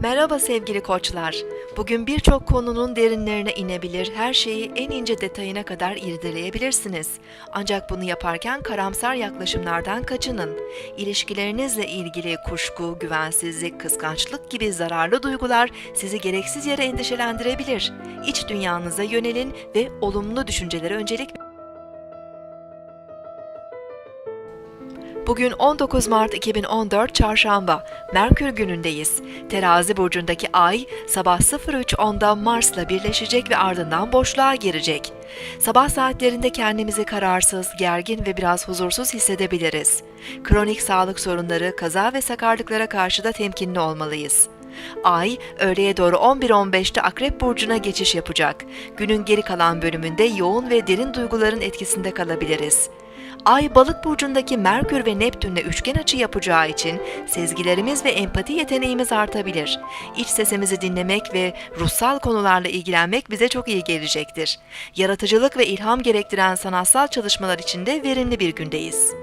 Merhaba sevgili koçlar. Bugün birçok konunun derinlerine inebilir, her şeyi en ince detayına kadar irdeleyebilirsiniz. Ancak bunu yaparken karamsar yaklaşımlardan kaçının. İlişkilerinizle ilgili kuşku, güvensizlik, kıskançlık gibi zararlı duygular sizi gereksiz yere endişelendirebilir. İç dünyanıza yönelin ve olumlu düşüncelere öncelik Bugün 19 Mart 2014 Çarşamba, Merkür günündeyiz. Terazi burcundaki ay sabah 03.10'da Mars'la birleşecek ve ardından boşluğa girecek. Sabah saatlerinde kendimizi kararsız, gergin ve biraz huzursuz hissedebiliriz. Kronik sağlık sorunları, kaza ve sakarlıklara karşı da temkinli olmalıyız. Ay öğleye doğru 11.15'te Akrep Burcu'na geçiş yapacak. Günün geri kalan bölümünde yoğun ve derin duyguların etkisinde kalabiliriz. Ay balık burcundaki Merkür ve Neptünle üçgen açı yapacağı için sezgilerimiz ve empati yeteneğimiz artabilir. İç sesimizi dinlemek ve ruhsal konularla ilgilenmek bize çok iyi gelecektir. Yaratıcılık ve ilham gerektiren sanatsal çalışmalar için de verimli bir gündeyiz.